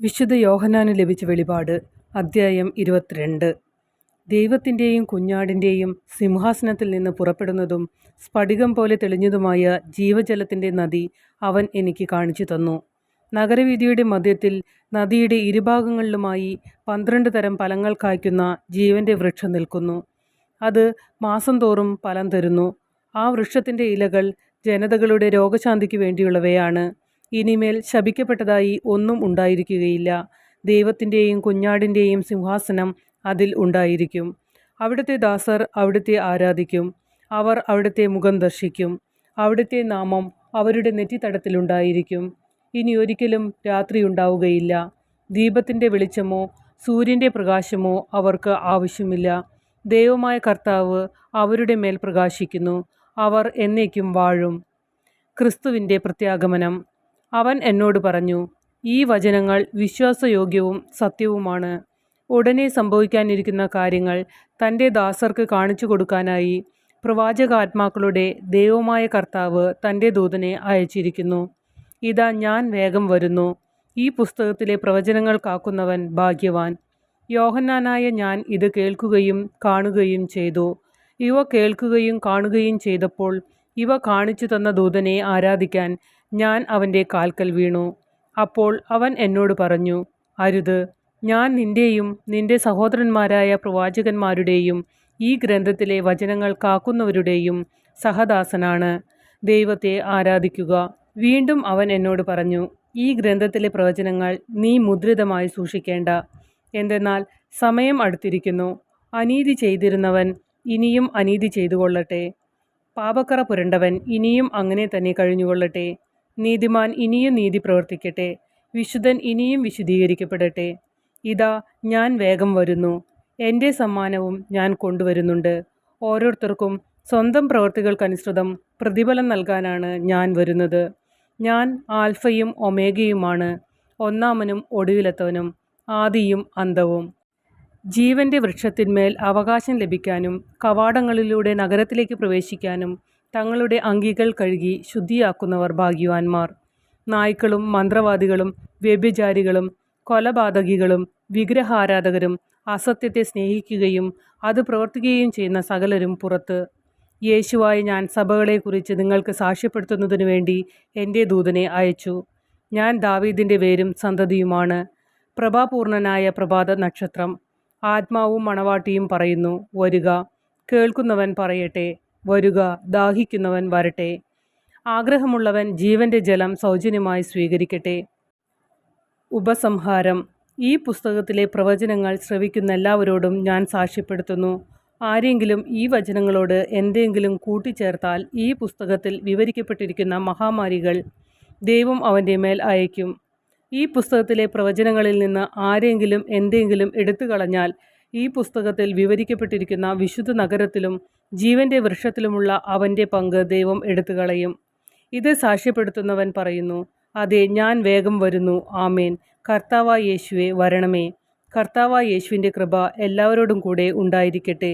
വിശുദ്ധ യോഹനാന് ലഭിച്ച വെളിപാട് അദ്ധ്യായം ഇരുപത്തിരണ്ട്. ദൈവത്തിന്റെയും കുഞ്ഞാടിന്റെയും സിംഹാസനത്തിൽ നിന്ന് പുറപ്പെടുന്നതും സ്ഫടികം പോലെ തെളിഞ്ഞതുമായ ജീവജലത്തിന്റെ നദി അവൻ എനിക്ക് കാണിച്ചു തന്നു. നഗരവീതിയുടെ മധ്യത്തിൽ നദിയുടെ ഇരുഭാഗങ്ങളിലുമായി പന്ത്രണ്ട് തരം ഫലങ്ങൾ കായ്ക്കുന്ന ജീവന്റെ വൃക്ഷം നിൽക്കുന്നു. അത് മാസം തോറും ഫലം തരുന്നു. ആ വൃക്ഷത്തിന്റെ ഇലകൾ ജനതകളുടെ രോഗശാന്തിക്ക് വേണ്ടിയുള്ളവയാണ്. ഇനിമേൽ ശപിക്കപ്പെട്ടതായി ഒന്നും ഉണ്ടായിരിക്കുകയില്ല. ദൈവത്തിന്റെയും കുഞ്ഞാടിന്റെയും സിംഹാസനം അതിൽ ഉണ്ടായിരിക്കും. അവിടുത്തെ ദാസർ അവിടുത്തെ ആരാധിക്കും. അവർ അവിടുത്തെ മുഖം ദർശിക്കും. അവിടുത്തെ നാമം അവരുടെ നെറ്റിത്തടത്തിലുണ്ടായിരിക്കും ഇനി ഒരിക്കലും രാത്രി ഉണ്ടാവുകയില്ല. ദീപത്തിന്റെ വെളിച്ചമോ സൂര്യന്റെ പ്രകാശമോ അവർക്ക് ആവശ്യമില്ല. ദൈവമായ കർത്താവ് അവരുടെ മേൽ പ്രകാശിക്കുന്നു. അവർ എന്നേക്കും വാഴും. ക്രിസ്തുവിന്റെ പ്രത്യാഗമനം. അവൻ എന്നോട് പറഞ്ഞു ഈ വചനങ്ങൾ വിശ്വാസയോഗ്യവും സത്യവുമാണ്. ഉടനെ സംഭവിക്കാനിരിക്കുന്ന കാര്യങ്ങൾ തന്റെ ദാസർക്ക് കാണിച്ചു കൊടുക്കാനായി പ്രവാചകാത്മാക്കളുടെ ദൈവമായ കർത്താവ് തന്റെ ദൂതനെ അയച്ചിരിക്കുന്നു. ഇതാ ഞാൻ വേഗം വരുന്നു. ഈ പുസ്തകത്തിലെ പ്രവചനങ്ങൾ കാക്കുന്നവൻ ഭാഗ്യവാൻ. യോഹന്നാനായ ഞാൻ ഇത് കേൾക്കുകയും കാണുകയും ചെയ്തു. ഇവ കേൾക്കുകയും കാണുകയും ചെയ്തപ്പോൾ ഇവ കാണിച്ചു തന്ന ദൂതനെ ആരാധിക്കാൻ ഞാൻ അവന്റെ കാൽക്കൽ വീണു. അപ്പോൾ അവൻ എന്നോട് പറഞ്ഞു അരുത് ഞാൻ നിന്റെയും നിന്റെ സഹോദരന്മാരായ പ്രവാചകന്മാരുടെയും ഈ ഗ്രന്ഥത്തിലെ വചനങ്ങൾ കാക്കുന്നവരുടെയും സഹദാസനാണ്. ദൈവത്തെ ആരാധിക്കുക. വീണ്ടും അവൻ എന്നോട് പറഞ്ഞു ഈ ഗ്രന്ഥത്തിലെ പ്രവചനങ്ങൾ നീ മുദ്രിതമായി സൂക്ഷിക്കേണ്ട. എന്തെന്നാൽ സമയം അടുത്തിരിക്കുന്നു. അനീതി ചെയ്തിരുന്നവൻ ഇനിയും അനീതി ചെയ്തു കൊള്ളട്ടെ പാപക്കറ പുരണ്ടവൻ ഇനിയും അങ്ങനെ തന്നെ കഴിഞ്ഞുകൊള്ളട്ടെ. നീതിമാൻ ഇനിയും നീതി പ്രവർത്തിക്കട്ടെ. വിശുദ്ധൻ ഇനിയും വിശുദ്ധീകരിക്കപ്പെടട്ടെ. ഇതാ ഞാൻ വേഗം വരുന്നു. എന്റെ സമ്മാനവും ഞാൻ കൊണ്ടുവരുന്നുണ്ട്. ഓരോരുത്തർക്കും സ്വന്തം പ്രവൃത്തികൾക്കനുസൃതം പ്രതിഫലം നൽകാനാണ് ഞാൻ വരുന്നത്. ഞാൻ ആൽഫയും ഒമേഗയുമാണ്. ഒന്നാമനും ഒടുവിലെത്തവനും ആദിയും അന്തവും ജീവന്റെ വൃക്ഷത്തിന്മേൽ അവകാശം ലഭിക്കാനും കവാടങ്ങളിലൂടെ നഗരത്തിലേക്ക് പ്രവേശിക്കാനും തങ്ങളുടെ അങ്കികൾ കഴുകി ശുദ്ധിയാക്കുന്നവർ ഭാഗ്യവാന്മാർ. നായ്ക്കളും മന്ത്രവാദികളും വ്യഭിചാരികളും കൊലപാതകികളും വിഗ്രഹാരാധകരും അസത്യത്തെ സ്നേഹിക്കുകയും അത് പ്രവർത്തിക്കുകയും ചെയ്യുന്ന സകലരും പുറത്ത്. യേശുവായി ഞാൻ സഭകളെക്കുറിച്ച് നിങ്ങൾക്ക് സാക്ഷ്യപ്പെടുത്തുന്നതിനു വേണ്ടി എന്റെ ദൂതനെ അയച്ചു. ഞാൻ ദാവീദിന്റെ വേരും സന്തതിയുമാണ്. പ്രഭാപൂർണനായ പ്രഭാത നക്ഷത്രം. ആത്മാവും മണവാട്ടിയും പറയുന്നു വരിക. കേൾക്കുന്നവൻ പറയട്ടെ. വരുക ദാഹിക്കുന്നവൻ വരട്ടെ. ആഗ്രഹമുള്ളവൻ ജീവന്റെ ജലം സൗജന്യമായി സ്വീകരിക്കട്ടെ. ഉപസംഹാരം. ഈ പുസ്തകത്തിലെ പ്രവചനങ്ങൾ ശ്രവിക്കുന്ന എല്ലാവരോടും ഞാൻ സാക്ഷ്യപ്പെടുത്തുന്നു. ആരെങ്കിലും ഈ വചനങ്ങളോട് എന്തെങ്കിലും കൂട്ടിച്ചേർത്താൽ ഈ പുസ്തകത്തിൽ വിവരിക്കപ്പെട്ടിരിക്കുന്ന മഹാമാരികൾ ദൈവം അവന്റെ മേൽ അയക്കും ഈ പുസ്തകത്തിലെ പ്രവചനങ്ങളിൽ നിന്ന് ആരെങ്കിലും എന്തെങ്കിലും എടുത്തു കളഞ്ഞാൽ ഈ പുസ്തകത്തിൽ വിവരിക്കപ്പെട്ടിരിക്കുന്ന വിശുദ്ധ നഗരത്തിലും ജീവന്റെ വൃക്ഷത്തിലുമുള്ള അവന്റെ പങ്ക് ദൈവം എടുത്തുകളയും. ഇത് സാക്ഷ്യപ്പെടുത്തുന്നവൻ പറയുന്നു അതെ ഞാൻ വേഗം വരുന്നു. ആമേൻ. കർത്താവായ യേശുവെ വരണമേ. കർത്താവായ യേശുവിന്റെ കൃപ എല്ലാവരോടും കൂടെ ഉണ്ടായിരിക്കട്ടെ.